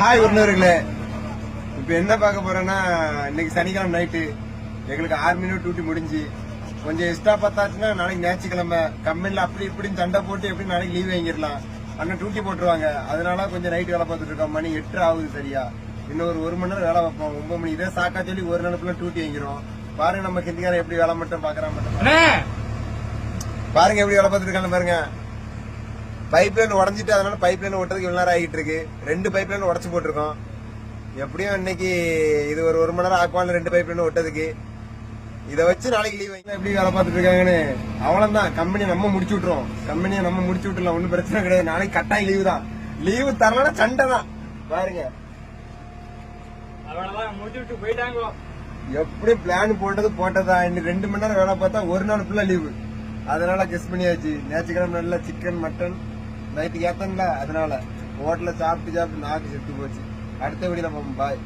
Hi உறவினர்களே. இப்போ என்ன பார்க்க போறோம்னா இன்னைக்கு சனிக்கிழமை நைட்டு எங்களுக்கு ஆறு மினிட் டியூட்டி முடிஞ்சு. கொஞ்சம் எக்ஸ்ட்ரா பார்த்தாச்சுன்னா நாளைக்கு ஞாயிற்றுக்கிழமை. கம்பெனில அப்படி இப்படின்னு சண்டை போட்டு எப்படி நாளைக்கு லீவ் வாங்கிடலாம். அண்ணன் டியூட்டி போட்டுருவாங்க. அதனால கொஞ்சம் நைட் வேலை பார்த்துட்டு இருக்கோம். மணி எட்டு ஆகுது சரியா. இன்னும் ஒரு ஒரு மணி நேரம் வேலை பார்ப்போம். ஒன்பது மணி. இதே சாக்கா சொல்லி ஒரு நேரத்துல டியூட்டி வாங்கிறோம் பாருங்க நம்ம ஹிந்திக்காரன் எப்படி வேலை மட்டும் பாக்குறான் மட்டும். பாருங்க எப்படி வேலை பார்த்துட்டு இருக்காங்க பாருங்க. பைப் லைன் உடஞ்சிட்டு அதனால பைப் லைன் ஓட்டுறதுக்கு இவ்வளவு நேரம் ஆகிட்டு இருக்கு. ரெண்டு பைப் லைன் உடச்சு போட்டிருக்கோம். எப்படியும் இன்னைக்கு இது ஒரு ஒரு மணி நேரம் ஆக்குவாங்க ரெண்டு பைப் லைன் ஒட்டதுக்கு இதை வச்சு நாளைக்கு லீவ் வாங்கி. எப்படி வேலை பார்த்துட்டு இருக்காங்கன்னு? அவ்வளவுதான். கம்பெனி நம்ம முடிச்சு விட்டுறோம் கம்பெனியை நம்ம முடிச்சு விட்டுலாம் ஒன்றும் பிரச்சனை கிடையாது. நாளைக்கு கட்டாயம் லீவு தான். லீவு தரலன்னா சண்டை தான். பாருங்க. எப்படி பிளான் போட்டது போட்டதா? இன்னும் ரெண்டு மணி நேரம் வேலை பார்த்தா ஒரு நாள் ஃபுல்லா லீவு அதனால கெஸ் பண்ணியாச்சு. ஞாயிற்றுக்கிழமை நல்லா சிக்கன் மட்டன் நைட்டு ஏத்தங்களா? அதனால ஹோட்டலில் சாப்பிட்டு சாப்பிட்டு நாக்கு செத்து போச்சு. அடுத்த வீடியோல பாய்